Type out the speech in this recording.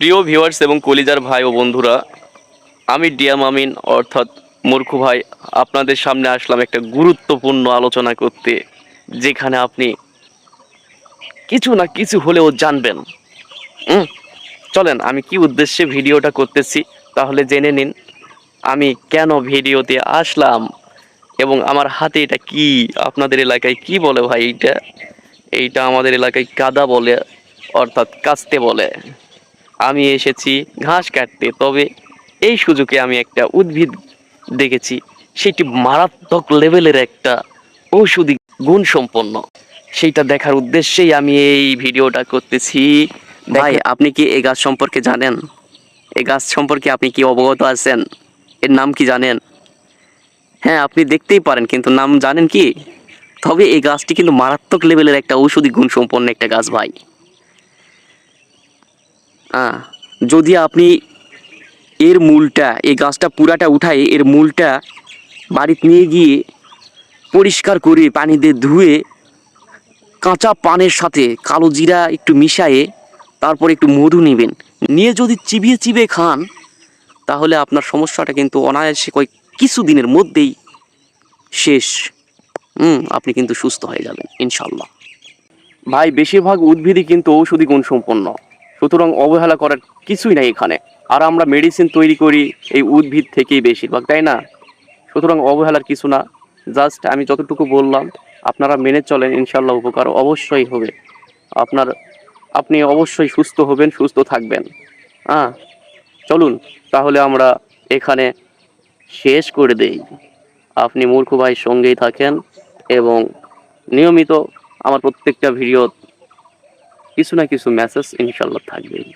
প্রিয় ভিউয়ার্স এবং কলিজার ভাই ও বন্ধুরা, আমি ডিয়াম আমিন, অর্থাৎ মূর্খ ভাই, আপনাদের সামনে আসলাম একটা গুরুত্বপূর্ণ আলোচনা করতে, যেখানে আপনি কিছু না কিছু হলেও জানবেন। চলেন, আমি কি উদ্দেশ্যে ভিডিওটা করতেছি, তাহলে জেনে নিন, আমি কেন ভিডিওতে আসলাম, এবং আমার হাতে এটা কি, আপনাদের এলাকায় কি বলে ভাই এইটা? এইটা আমাদের এলাকায় কাদা বলে, অর্থাৎ কাস্তে বলে। আমি এসেছি ঘাস কাটতে তবে এই সুযোগে আমি একটা উদ্ভিদ দেখেছি। সেটি মারাত্মক লেভেলের একটা ঔষধি গুণ সম্পন্ন সেইটা দেখার উদ্দেশ্যেই আমি এই ভিডিওটা করতেছি। ভাই আপনি কি এই গাছ সম্পর্কে জানেন? এই গাছ সম্পর্কে আপনি কি অবগত আছেন? এর নাম কি জানেন? হ্যাঁ আপনি দেখতেই পারেন কিন্তু নাম জানেন কি? তবে এই গাছটি কিন্তু মারাত্মক লেভেলের একটা ঔষধি গুণ সম্পন্ন একটা গাছ ভাই। যদি আপনি এর মূলটা, এই গাছটা পুরাটা উঠাই এর মূলটা বাড়িতে নিয়ে গিয়ে পরিষ্কার করে পানি দিয়ে ধুয়ে কাঁচা পানের সাথে কালো জিরা একটু মিশায়ে তারপর একটু মধু নেবেন। নিয়ে যদি চিবিয়ে চিবিয়ে খান, তাহলে আপনার সমস্যাটা কিন্তু অনায়াসে কয়েক কিছু দিনের মধ্যেই শেষ। হুম, আপনি কিন্তু সুস্থ হয়ে যাবেন ইনশাল্লাহ ভাই, বেশিরভাগ উদ্ভিদই কিন্তু ঔষধি গুণ সম্পন্ন। সুতরাং অবহেলা করার কিছুই নাই এখানে। আর আমরা মেডিসিন তৈরি করি এই উদ্ভিদ থেকেই বেশিরভাগ, তাই না? সুতরাং অবহেলার কিছু না। জাস্ট আমি যতটুকু বললাম, আপনারা মেনে চলেন ইনশাল্লাহ উপকার অবশ্যই হবে। আপনার, আপনি অবশ্যই সুস্থ হবেন, সুস্থ থাকবেন। হ্যাঁ চলুন, তাহলে আমরা এখানে শেষ করে দেই। আপনি মূর্খ ভাই সঙ্গেই থাকেন এবং নিয়মিত আমার প্রত্যেকটা ভিডিও কিছু না কিছু মেসেজ ইনশাল্লাহ থাকবেই।